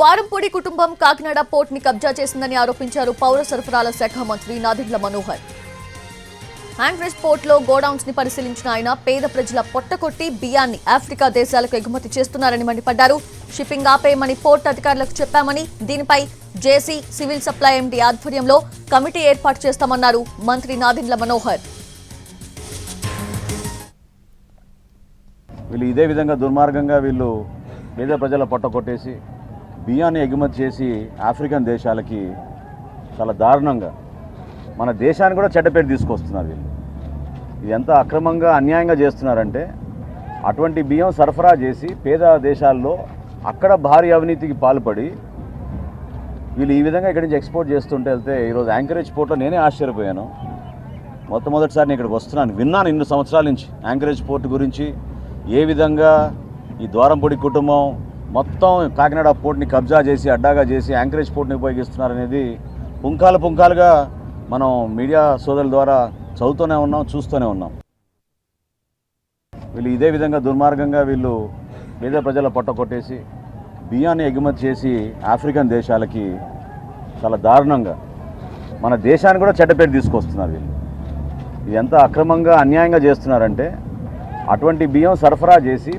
వారంపూడి కుటుంబం కాకినాడ పోర్ట్ని కబ్జా చేసిందని ఆరోపించారు పౌర సరఫరాల శాఖ మంత్రి నాదెండ్ల మనోహర్. హ్యాండ్రెస్ పోర్ట్లో గోడౌన్స్ని పరిశీలించిన ఆయన పేద ప్రజల పొట్టకొట్టి బియ్యాన్ని ఆఫ్రికా దేశాలకు ఎగుమతి చేస్తున్నారని మండిపడ్డారు. షిప్పింగ్ ఆపేయమని పోర్ట్ అధికారులకు చెప్పామని దీనిపై జేసీ సివిల్ సప్లై ఎండీ ఆధ్వర్యంలో కమిటీ ఏర్పాటు చేస్తామన్నారు మంత్రి నాదిండ్ల మనోహర్. వీళ్ళు ఇదే విధంగా దుర్మార్గంగా వీళ్ళు పేద ప్రజల పొట్ట కొట్టేసి బియ్యాన్ని ఎగుమతి చేసి ఆఫ్రికన్ దేశాలకి చాలా దారుణంగా మన దేశాన్ని కూడా చెడ్డపేట తీసుకొస్తున్నారు వీళ్ళు. ఇది ఎంత అక్రమంగా అన్యాయంగా చేస్తున్నారంటే అటువంటి బియ్యం సరఫరా చేసి పేద దేశాల్లో అక్కడ భారీ అవినీతికి పాల్పడి వీళ్ళు ఈ విధంగా ఇక్కడి నుంచి ఎక్స్పోర్ట్ చేస్తుంటే వెళ్తే ఈరోజు యాంకరేజ్ పోర్ట్లో నేనే ఆశ్చర్యపోయాను. మొట్టమొదటిసారి నేను ఇక్కడికి వస్తున్నాను విన్నాను ఇన్ని సంవత్సరాల నుంచి యాంకరేజ్ పోర్ట్ గురించి ఏ విధంగా ఈ ద్వారంపొడి కుటుంబం మొత్తం కాకినాడ పోర్ట్ని కబ్జా చేసి అడ్డాగా చేసి యాంకరేజ్ పోర్ట్ని ఉపయోగిస్తున్నారనేది పుంకాలు పుంకాలుగా మనం మీడియా సోదరుల ద్వారా చదువుతూనే ఉన్నాం చూస్తూనే ఉన్నాం. వీళ్ళు ఇదే విధంగా దుర్మార్గంగా వీళ్ళు పేద ప్రజల పొట్ట కొట్టేసి బియ్యాన్ని ఎగుమతి చేసి ఆఫ్రికన్ దేశాలకి చాలా దారుణంగా మన దేశాన్ని కూడా చెడ్డపేట తీసుకొస్తున్నారు వీళ్ళు. ఇది ఎంత అక్రమంగా అన్యాయంగా చేస్తున్నారంటే అటువంటి బియ్యం సరఫరా చేసి